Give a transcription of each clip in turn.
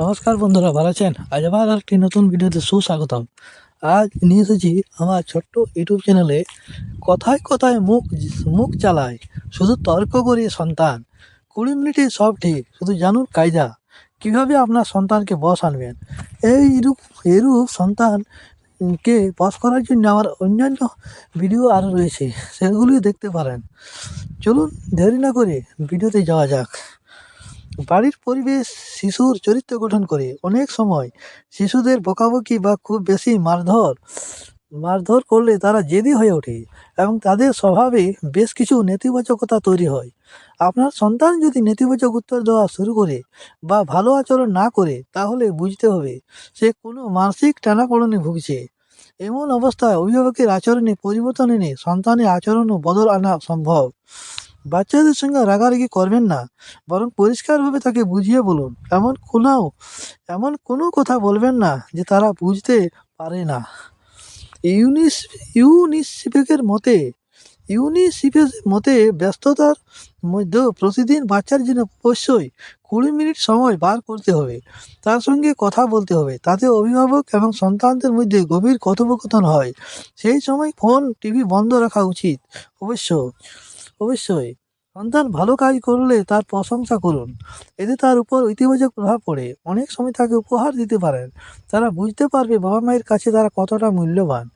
নমস্কার বন্ধুরা, ভালো আছেন? আজ আবার একটি নতুন ভিডিওতে সুস্বাগতম। আজ নিয়ে এসেছি আমার ছোট্ট ইউটিউব চ্যানেলে কথায় কথায় মুখ মুখ চালায়, শুধু তর্ক করে সন্তান। কুড়ি মিনিটে সব ঠিক, শুধু জানুন কায়দা। কীভাবে আপনার সন্তানকে বস আনবেন? এই রূপ এরূপ সন্তানকে বস করার জন্য আমার অন্যান্য ভিডিও আরও রয়েছে সেগুলি দেখতে পারেন। চলুন দেরি না করে ভিডিওতে যাওয়া যাক। বাড়ির পরিবেশ শিশুর চরিত্র গঠন করে অনেক সময় শিশুদের বকাবকি বা খুব বেশি মারধর মারধর করলে তারা জেদি হয়ে ওঠে এবং তাদের স্বভাবে বেশ কিছু নেতিবাচকতা তৈরি হয়। আপনার সন্তান যদি নেতিবাচক উত্তর দেওয়া শুরু করে বা ভালো আচরণ না করে, তাহলে বুঝতে হবে সে কোনো মানসিক টানাপোড়েনে ভুগছে। এমন অবস্থায় অভিভাবকের আচরণে পরিবর্তন এনে সন্তানের আচরণও বদল আনা সম্ভব। বাচ্চাদের সঙ্গে রাগারাগি করবেন না, বরং পরিষ্কারভাবে তাকে বুঝিয়ে বলুন। এমন কোনো এমন কোনো কথা বলবেন না যে তারা বুঝতে পারে না। ইউনিস ইউনিসেফের মতে ইউনিসেফের মতে ব্যস্ততার মধ্যেও প্রতিদিন বাচ্চার জন্য অবশ্যই কুড়ি মিনিট সময় বার করতে হবে। তার সঙ্গে কথা বলতে হবে। তাতে অভিভাবক এবং সন্তানদের মধ্যে গভীর কথোপকথন হয়। সেই সময় ফোন, টিভি বন্ধ রাখা উচিত। অবশ্য অবশ্যই। সন্তান ভালো কাজ করলে তার প্রশংসা করুন। এতে তার উপর ইতিবাচক প্রভাব পড়ে। অনেক সময় তাকে উপহার দিতে পারেন। তারা বুঝতে পারবে বাবা মায়ের কাছে তারা কতটা মূল্যবান।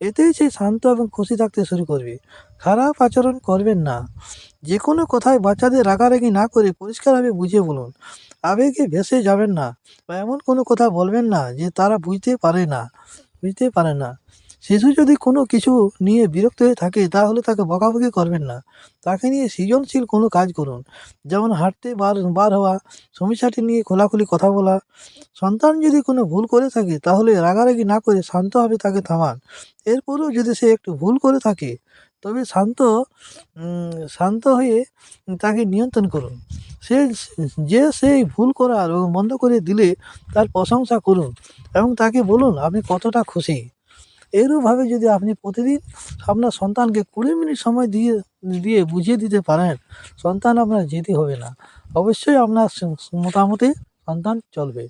এতেই সে শান্ত এবং খুশি থাকতে শুরু করবে। খারাপ আচরণ করবেন না। যে কোনো কথায় বাচ্চাদের রাগারাগি না করে পরিষ্কারভাবে বুঝিয়ে বলুন। আবেগে ভেসে যাবেন না বা এমন কোনো কথা বলবেন না যে তারা বুঝতে পারে না। বুঝতে পারে না। শিশু যদি কোনো কিছু নিয়ে বিরক্ত হয়ে থাকে, তাহলে তাকে বকাবকি করবেন না। তাকে নিয়ে সৃজনশীল কোনো কাজ করুন। যেমন হাঁটতে বার বার হওয়া সমস্যাটি নিয়ে খোলাখুলি কথা বলা। সন্তান যদি কোনো ভুল করে থাকে, তাহলে রাগারাগি না করে শান্তভাবে তাকে থামান। এরপরেও যদি সে একটু ভুল করে থাকে, তবে শান্ত শান্ত হয়ে তাকে নিয়ন্ত্রণ করুন। সে, যে সেই ভুল করার বন্ধ করে দিলে তার প্রশংসা করুন এবং তাকে বলুন আপনি কতটা খুশি। এরূপভাবে যদি আপনি প্রতিদিন আপনার সন্তানকে কুড়ি মিনিট সময় দিয়ে দিয়ে বুঝিয়ে দিতে পারেন, সন্তান আপনার যেতে হবে না। অবশ্যই আপনার মতামতে সন্তান চলবে।